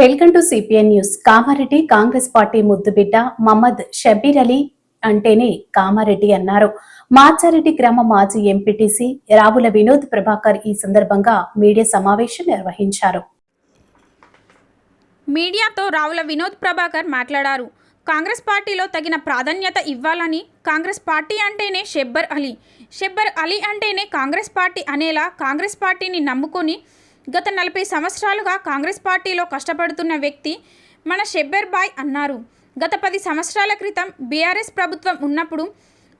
Welcome to CPN news Kamareddy Congress party ముద్దుబిడ్డ మహమ్మద్ షబీర్ అలీ అంటేనే కామారెడ్డి అన్నారు. మాచారెడ్డి గ్రామ మాజీ ఎంపీటీసీ రావుల వినోద్ ప్రభాకర్ ఈ సందర్భంగా మీడియా సమావేశం నిర్వహించారు. మీడియాతో రావుల వినోద్ ప్రభాకర్ మాట్లాడారు. కాంగ్రెస్ పార్టీలో తగిన ప్రాధాన్యత ఇవ్వాలని కాంగ్రెస్ పార్టీ అంటేనే షెబ్బర్ అలీ. షెబ్బర్ అలీ అంటేనే కాంగ్రెస్ పార్టీ అనేలా కాంగ్రెస్ పార్టీని నమ్ముకొని గత నలభై సంవత్సరాలుగా కాంగ్రెస్ పార్టీలో కష్టపడుతున్న వ్యక్తి మన షెబ్బర్ బాయ్ అన్నారు. గత పది సంవత్సరాల క్రితం బీఆర్ఎస్ ప్రభుత్వం ఉన్నప్పుడు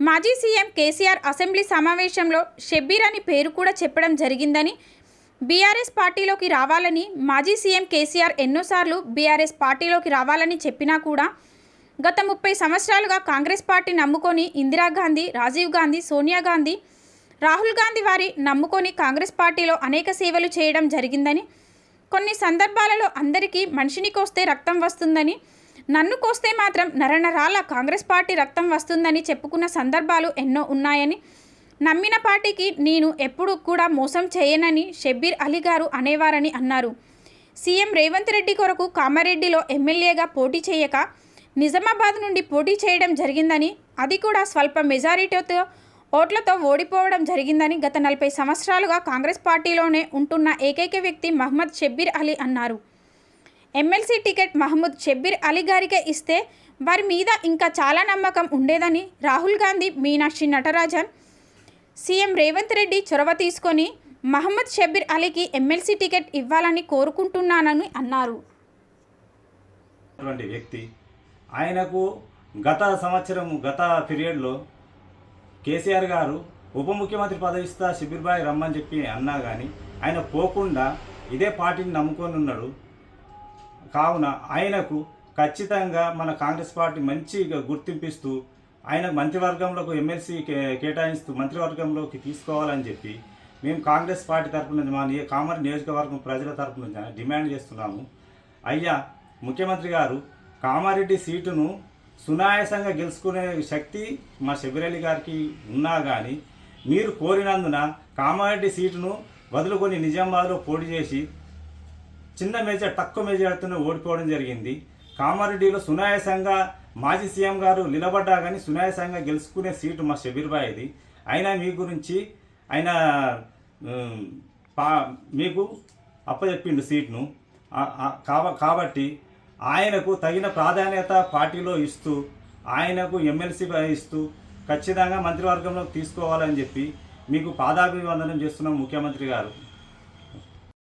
మాజీ సీఎం కేసీఆర్ అసెంబ్లీ సమావేశంలో షెబ్బీర్ అని పేరు కూడా చెప్పడం జరిగిందని బీఆర్ఎస్ పార్టీలోకి రావాలని మాజీ సీఎం కేసీఆర్ ఎన్నోసార్లు బీఆర్ఎస్ పార్టీలోకి రావాలని చెప్పినా కూడా గత ముప్పై సంవత్సరాలుగా కాంగ్రెస్ పార్టీ నమ్ముకొని ఇందిరాగాంధీ రాజీవ్ గాంధీ సోనియా గాంధీ రాహుల్ గాంధీ వారి నమ్ముకొని కాంగ్రెస్ పార్టీలో అనేక సేవలు చేయడం జరిగిందని కొన్ని సందర్భాలలో అందరికీ మనిషిని కోస్తే రక్తం వస్తుందని నన్ను కోస్తే మాత్రం నరనరాల కాంగ్రెస్ పార్టీ రక్తం వస్తుందని చెప్పుకున్న సందర్భాలు ఎన్నో ఉన్నాయని నమ్మిన పార్టీకి నేను ఎప్పుడు కూడా మోసం చేయనని షబ్బీర్ అలీ గారు అనేవారని అన్నారు. సీఎం రేవంత్ రెడ్డి కొరకు కామారెడ్డిలో ఎమ్మెల్యేగా పోటీ చేయక నిజామాబాద్ నుండి పోటీ చేయడం జరిగిందని అది కూడా స్వల్ప మెజారిటీతో ఓట్లతో ఓడిపోవడం జరిగిందని గత నలభై సంవత్సరాలుగా కాంగ్రెస్ పార్టీలోనే ఉంటున్న ఏకైక వ్యక్తి మహమ్మద్ షబ్బీర్ అలీ అన్నారు. ఎమ్మెల్సీ టికెట్ మహమ్మద్ షబ్బీర్ అలీ గారికే ఇస్తే వారి మీద ఇంకా చాలా నమ్మకం ఉండేదని రాహుల్ గాంధీ మీనాక్షి నటరాజన్ సీఎం రేవంత్ రెడ్డి చొరవ తీసుకొని మహమ్మద్ షబ్బీర్ అలీకి ఎమ్మెల్సీ టికెట్ ఇవ్వాలని కోరుకుంటున్నానని అన్నారు. వ్యక్తి ఆయనకు గత సంవత్సరం గత పీరియడ్లో కేసీఆర్ గారు ఉప ముఖ్యమంత్రి పదవిస్తా శిబిర్బాయ్ రమ్మని చెప్పి అన్నా కానీ ఆయన పోకుండా ఇదే పార్టీని నమ్ముకొని ఉన్నాడు. కావున ఆయనకు ఖచ్చితంగా మన కాంగ్రెస్ పార్టీ మంచిగా గుర్తింపిస్తూ ఆయన మంత్రివర్గంలోకి ఎమ్మెల్సీ కే- కేటాయిస్తూ మంత్రివర్గంలోకి తీసుకోవాలని చెప్పి మేము కాంగ్రెస్ పార్టీ తరపు నుంచి మా కామర్ నియోజకవర్గం ప్రజల తరపు నుంచి డిమాండ్ చేస్తున్నాము. అయ్యా ముఖ్యమంత్రి గారు కామారెడ్డి సీటును సునాయాసంగా గెలుచుకునే శక్తి మా శబిరలి గారికి ఉన్నా కానీ మీరు కోరినందున కామారెడ్డి సీటును వదులుకొని నిజామాబాద్లో పోటీ చేసి చిన్న మేజర్ తక్కువ మేజర్తోనే ఓడిపోవడం జరిగింది. కామారెడ్డిలో సునాయాసంగా మాజీ సీఎం గారు నిలబడ్డా కానీ సునాయాసంగా గెలుచుకునే సీటు మా షబీర్ ఇది అయినా మీ గురించి ఆయన పా మీకు అప్పచెప్పిండు సీట్ను. కాబ- కాబట్టి ఆయనకు తగిన ప్రాధాన్యత పార్టీలో ఇస్తూ ఆయనకు ఎమ్మెల్సీ ఇస్తూ ఖచ్చితంగా మంత్రివర్గంలోకి తీసుకోవాలని చెప్పి మీకు పాదాభివందనం చేస్తున్నాం ముఖ్యమంత్రి గారు.